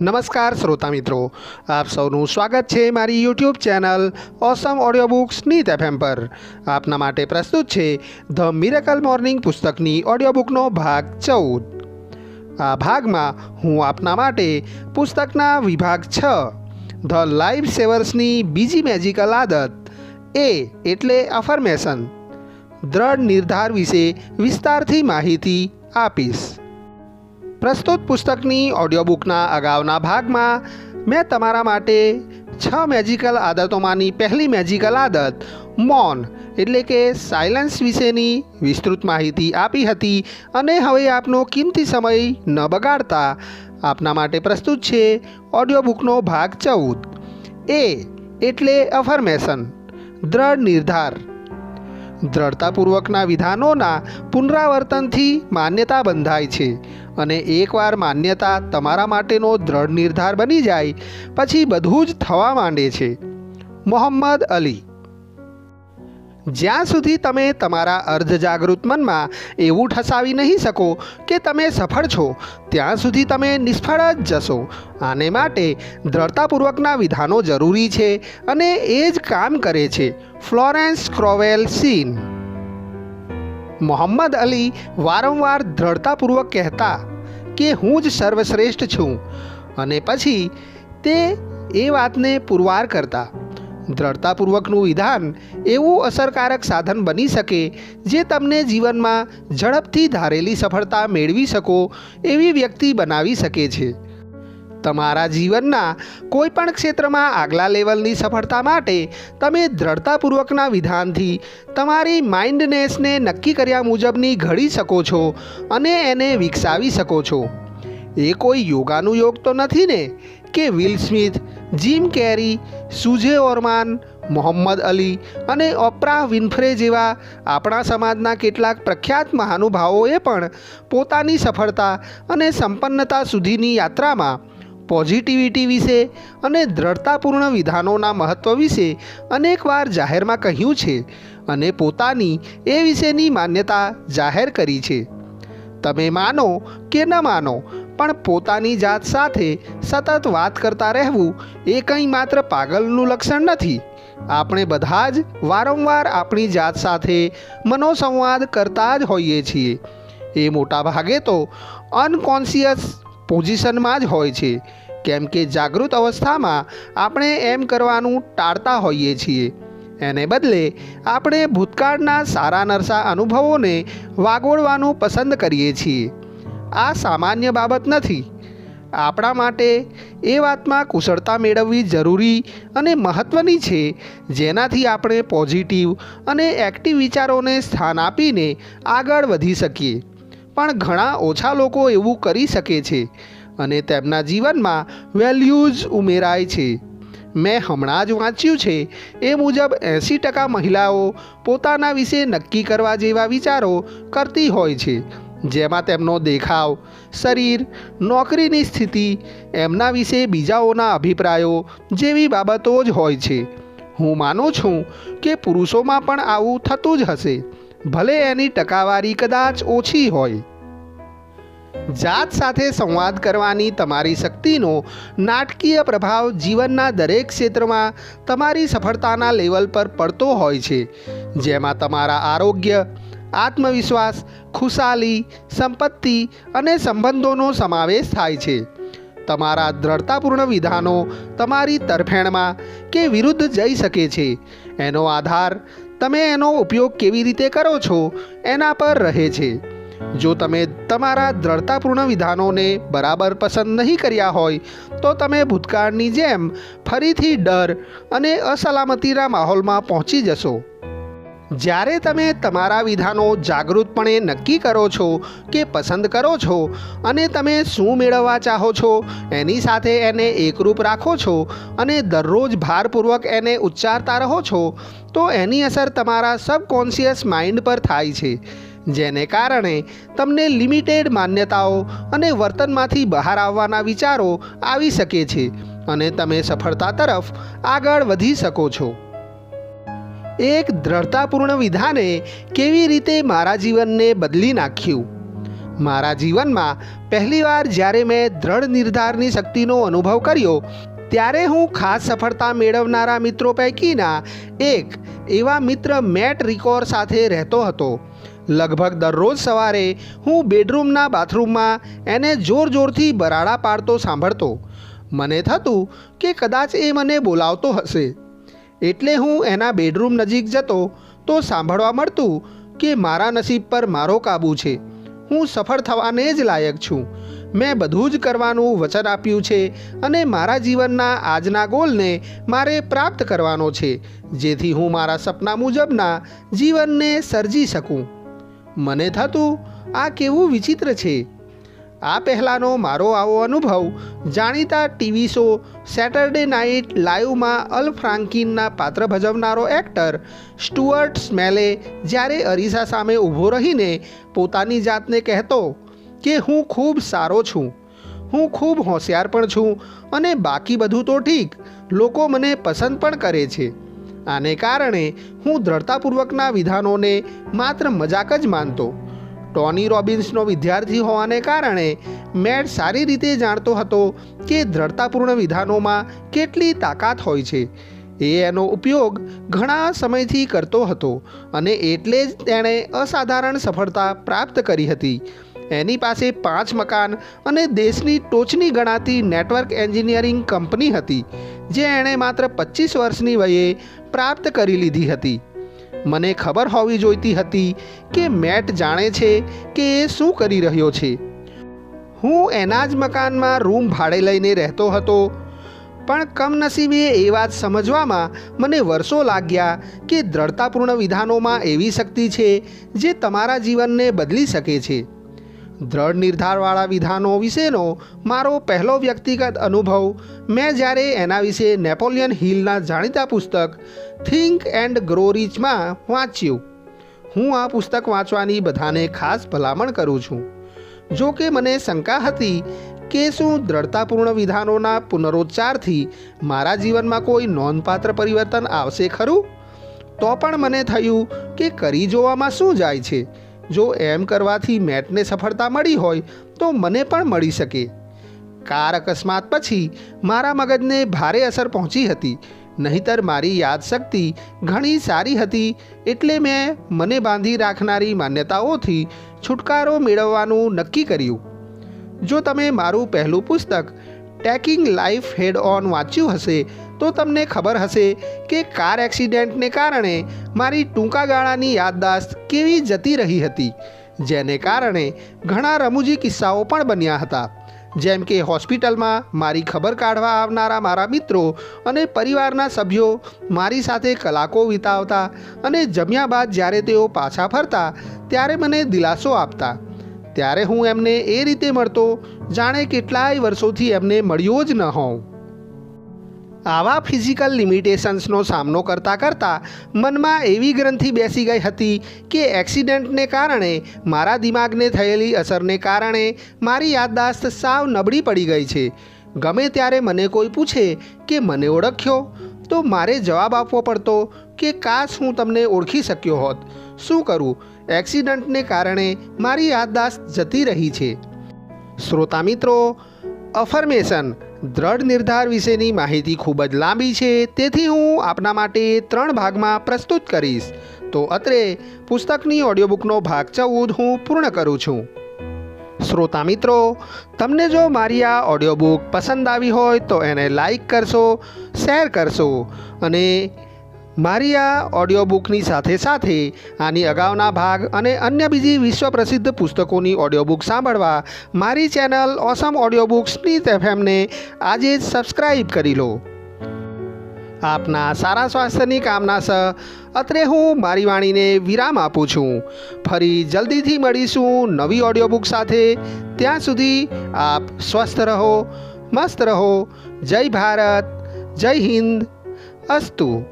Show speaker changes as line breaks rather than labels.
નમસ્કાર શ્રોતા મિત્રો. આપ સૌનું સ્વાગત છે મારી YouTube channel awesome audio books નીત FM પર. આપના માટે પ્રસ્તુત છે ધ મિરેકલ મોર્નિંગ પુસ્તકની ઓડિયો બુકનો ભાગ ચૌદ. આ ભાગમાં હું આપના માટે પુસ્તકના વિભાગ છ ધ લાઈફ સેવર્સની બીજી મેજિકલ આદત, એ એટલે અફર્મેશન દ્રઢ નિર્ધાર વિશે વિસ્તારથી માહિતી આપીશ. પ્રસ્તુત પુસ્તકની ઓડિયો બુકના અગાઉના ભાગમાં મેં તમારા માટે છ મેજિકલ આદતોમાંની પહેલી મેજિકલ આદત, મૌન, એટલે કે સાયલન્સ વિશેની વિસ્તૃત માહિતી આપી હતી અને હવે આપનો કિંમતી સમય ન બગાડતા આપના માટે પ્રસ્તુત છે ઓડિયો બુકનો ભાગ ચૌદ. એ એટલે અફર્મેશન દ્રઢ નિર્ધાર. દ્રઢતાપૂર્વકના વિધાનોના પુનરાવર્તનથી માન્યતા બંધાય છે અને એકવાર માન્યતા તમારા માટેનો દ્રઢ નિર્ધાર બની જાય, પછી બધું જ થવા માંડે છે. મોહમ્મદ અલી જ્યાં સુધી તમે તમારા અર્ધજાગૃત મનમાં એવું ઠસાવી નહીં શકો કે તમે સફળ છો, ત્યાં સુધી તમે નિષ્ફળ જ જશો. આને માટે દ્રઢતાપૂર્વકના વિધાનો જરૂરી છે અને એ જ કામ કરે છે. ફ્લોરેન્સ ક્રોવેલ સીન. મોહમ્મદ અલી વારંવાર દ્રઢતાપૂર્વક કહેતા કે હું જ સર્વશ્રેષ્ઠ છું અને પછી તે એ વાતને પુરવાર કરતા. દ્રઢતાપૂર્વકનું વિધાન એવું અસરકારક સાધન બની શકે જે તમને જીવનમાં ઝડપથી ધારેલી સફળતા મેળવી શકો એવી વ્યક્તિ બનાવી શકે છે. તમારા જીવનના કોઈ પણ ક્ષેત્રમાં આગલા લેવલની સફળતા માટે તમે દ્રઢતાપૂર્વકના વિધાનથી તમારી માઇન્ડનેસને નક્કી કર્યા મુજબની ઘડી શકો છો અને એને વિકસાવી શકો છો. એ કોઈ યોગાનું યોગ તો નથી ને? કે Will Smith, Jim Carrey, Suze Orman, Muhammad Ali અને ઓપરા વિન્ફ્રે જેવા આપણા સમાજના કેટલાક પ્રખ્યાત મહાનુભાવોએ પણ પોતાની સફળતા અને સંપન્નતા સુધીની યાત્રામાં પોઝિટિવિટી વિશે અને દ્રઢતાપૂર્ણ વિધાનોના મહત્ત્વ વિશે અનેકવાર જાહેરમાં કહ્યું છે અને પોતાની એ વિશેની માન્યતા જાહેર કરી છે. તમે માનો કે ન માનો પણ પોતાની જાત સાથે સતત વાત કરતા રહેવું એ કંઈ માત્ર પાગલનું લક્ષણ નથી. આપણે બધા જ વારંવાર આપણી જાત સાથે મનોસંવાદ કરતા જ હોઈએ છીએ. એ મોટા ભાગે તો અનકોન્શિયસ પોઝિશનમાં જ હોય છે. કેમ કે જાગૃત અવસ્થામાં આપણે એમ કરવાનું ટાળતા હોઈએ છીએ. એને બદલે આપણે ભૂતકાળના સારા નરસા અનુભવોને વાગોળવાનું પસંદ કરીએ છીએ. આ સામાન્ય બાબત નથી. આપણા માટે એ વાતમાં કુશળતા મેળવવી જરૂરી અને મહત્ત્વની છે, જેનાથી આપણે પોઝિટિવ અને એક્ટિવ વિચારોને સ્થાન આપીને આગળ વધી શકીએ. પણ ઘણા ઓછા લોકો એવું કરી શકે છે અને તેમના જીવનમાં વેલ્યુઝ ઉમેરાય છે. મેં હમણાં જ વાંચ્યું છે, એ મુજબ એંસી ટકા મહિલાઓ પોતાના વિશે નક્કી કરવા જેવા વિચારો કરતી હોય છે. જેમાં તેમનો દેખાવ, શરીર, નોકરીની સ્થિતિ, એમના વિશે બીજાઓના અભિપ્રાયો જેવી બાબતો જ હોય છે. હું માનું છું કે પુરુષોમાં પણ આવું થતું જ હશે, ભલે એની ટકાવારી કદાચ ઓછી હોય. જાત સાથે સંવાદ કરવાની તમારી શક્તિનો નાટકીય પ્રભાવ જીવનના દરેક ક્ષેત્રમાં તમારી સફળતાના લેવલ પર પડતો હોય છે, જેમાં તમારા આરોગ્ય આત્મવિશ્વાસ, ખુશાલી, સંપત્તિ અને સંબંધોનો સમાવેશ થાય છે. તમારા દ્રઢતાપૂર્ણ વિધાનો તમારી તરફેણમાં કે વિરુદ્ધ જઈ શકે છે. એનો આધાર તમે એનો ઉપયોગ કેવી રીતે કરો છો એના પર રહે છે. જો તમે તમારા દ્રઢતાપૂર્ણ વિધાનોને બરાબર પસંદ નહીં કર્યા હોય, તો તમે ભૂતકાળની જેમ ફરીથી ડર અને અસલામતીના માહોલમાં પહોંચી જશો. જ્યારે તમે તમારા વિધાનો જાગૃતપણે નક્કી કરો છો કે પસંદ કરો છો અને તમે શું મેળવવા ચાહો છો, એની સાથે એને એકરૂપ રાખો છો અને દરરોજ ભારપૂર્વક એને ઉચ્ચારતા રહો છો, તો એની અસર તમારા સબકોન્શિયસ માઇન્ડ પર થાય છે, જેને કારણે તમને લિમિટેડ માન્યતાઓ અને વર્તનમાંથી બહાર આવવાના વિચારો આવી શકે છે અને તમે સફળતા તરફ આગળ વધી શકો છો. એક દ્રઢતાપૂર્ણ વિધાને કેવી રીતે મારા જીવનને બદલી નાખ્યું? મારા જીવનમાં પહેલીવાર જ્યારે મેં દ્રઢ નિર્ધારની શક્તિનો અનુભવ કર્યો, ત્યારે હું ખાસ સફળતા મેળવનારા મિત્રો પૈકીના એક એવા મિત્ર મેટ રિકોર સાથે રહેતો હતો. લગભગ દરરોજ સવારે હું બેડરૂમના બાથરૂમમાં એને જોર જોરથી બરાડા પાડતો સાંભળતો. મને થતું કે કદાચ એ મને બોલાવતો હશે. એટલે હું એના બેડરૂમ નજીક જતો તો સાંભળવા મળતું કે મારા નસીબ પર મારો કાબૂ છે. હું સફળ થવાને જ લાયક છું. મેં બધું જ કરવાનું વચન આપ્યું છે અને મારા જીવનના આજના ગોલને મારે પ્રાપ્ત કરવાનો છે, જેથી હું મારા સપના મુજબના જીવનને સર્જી શકું. મને થતું આ કેવું વિચિત્ર છે. આ પહેલાંનો મારો આવો અનુભવ જાણીતા ટીવી શો સેટરડે નાઇટ લાઈવમાં અલ ફ્રાન્કિનના પાત્ર ભજવનારો એક્ટર સ્ટુઅર્ટ સ્મેલે જ્યારે અરીસા સામે ઊભો રહીને પોતાની જાતને કહેતો કે હું ખૂબ સારો છું, હું ખૂબ હોશિયાર પણ છું અને બાકી બધું તો ઠીક, લોકો મને પસંદ પણ કરે છે. આને કારણે હું દ્રઢતાપૂર્વકના વિધાનોને માત્ર મજાક જ માનતો. ટોની રોબિન્સનો વિદ્યાર્થી હોવાને કારણે મેટ સારી રીતે જાણતો હતો કે દ્રઢતાપૂર્ણ વિધાનોમાં કેટલી તાકાત હોય છે. એ એનો ઉપયોગ ઘણા સમયથી કરતો હતો અને એટલે જ તેણે અસાધારણ સફળતા પ્રાપ્ત કરી હતી. એની પાસે પાંચ મકાન અને દેશની ટોચની ગણાતી નેટવર્ક એન્જિનિયરિંગ કંપની હતી, જે એણે માત્ર પચીસ વર્ષની વયે પ્રાપ્ત કરી લીધી હતી. મને ખબર હોવી જોઈતી હતી કે મેટ જાણે છે કે એ શું કરી રહ્યો છે. હું એના જ મકાનમાં રૂમ ભાડે લઈને રહેતો હતો, પણ કમનસીબે એ વાત સમજવામાં મને વર્ષો લાગ્યા કે દ્રઢતાપૂર્ણ વિધાનોમાં એવી શક્તિ છે જે તમારા જીવનને બદલી શકે છે. દ્રઢ નિર્ધારવાળા વિધાનો વિશેનો મારો પહેલો વ્યક્તિગત અનુભવ. મેં જ્યારે એના વિશે નેપોલિયન હિલના જાણીતા પુસ્તક થિંક એન્ડ ગ્રો રીચમાં વાંચ્યું. હું આ પુસ્તક વાંચવાની બધાને ખાસ ભલામણ કરું છું. જો કે મને શંકા હતી કે શું દ્રઢતાપૂર્ણ વિધાનોના પુનરોચ્ચારથી મારા જીવનમાં કોઈ નોંધપાત્ર પરિવર્તન આવશે ખરું? તો પણ મને થયું કે કરી જોવામાં શું જાય છે? જો એમ કરવાથી મેટને સફળતા મળી હોય તો મને પણ મળી શકે. કાર અકસ્માત પછી મારા મગજને ભારે અસર પહોંચી હતી. નહીતર મારી યાદશક્તિ ઘણી સારી હતી એટલે મેં મને બાંધી રાખનારી માન્યતાઓથી છુટકારો મેળવવાનું નક્કી કર્યું. જો તમે મારું પહેલું પુસ્તક ટેકિંગ લાઈફ હેડ ઓન વાંચ્યું હશે તો તમને ખબર હશે કે કાર એક્સિડન્ટને કારણે મારી ટૂંકા ગાળાની યાદદાસ્ત કેવી જતી રહી હતી. જેને કારણે ઘણા રમૂજી કિસ્સાઓ પણ બન્યા હતા. જેમ કે હોસ્પિટલમાં મારી ખબર કાઢવા આવનારા મારા મિત્રો અને પરિવારના સભ્યો મારી સાથે કલાકો વિતાવતા અને જમ્યા બાદ જ્યારે તેઓ પાછા ફરતા ત્યારે મને દિલાસો આપતા. ત્યારે હું એમને એ રીતે મળતો, જાણે કેટલાય વર્ષોથી એમને મળ્યો જ ન હોઉં. આવા ફિઝિકલ લિમિટેશન્સનો સામનો કરતાં કરતાં મનમાં એવી ગ્રંથિ બેસી ગઈ હતી કે એક્સિડન્ટને કારણે મારા દિમાગને થયેલી અસરને કારણે મારી યાદદાસ્ત સાવ નબળી પડી ગઈ છે. ગમે ત્યારે મને કોઈ પૂછે કે મને ઓળખ્યો, તો મારે જવાબ આપવો પડતો કે કાશ હું તમને ઓળખી શક્યો હોત. શું કરું? એક્સિડન્ટને કારણે મારી યાદદાસ્ત જતી રહી છે. શ્રોતા મિત્રો અફર્મેશન. દ્રઢ નિર્ધાર વિશેની માહિતી ખૂબ જ લાંબી છે, તેથી હું આપના માટે ત્રણ ભાગમાં પ્રસ્તુત કરીશ. તો અત્રે પુસ્તકની ઓડિયોબુકનો ભાગ ચૌદ હું પૂર્ણ કરું છું. શ્રોતા મિત્રો, તમને જો મારી આ ઓડિયો બુક પસંદ આવી હોય તો એને લાઈક કરશો, શેર કરશો અને મારી આ ઓડિયો બુકની સાથે સાથે આની અગાઉના ભાગ અને અન્ય બીજી વિશ્વ પ્રસિદ્ધ પુસ્તકોની ઓડિયો બુક સાંભળવા મારી ચેનલ ઓસમ ઓડિયો સ્મિત એફએમને આજે જ સબસ્ક્રાઈબ કરી લો. આપના સારા સ્વાસ્થ્યની કામના સહ અત્રે હું મારી વાણીને વિરામ આપું છું. ફરી જલ્દીથી મળીશું નવી ઓડિયો બુક સાથે. ત્યાં સુધી આપ સ્વસ્થ રહો, મસ્ત રહો. જય ભારત, જય હિન્દ. અસ્તુ.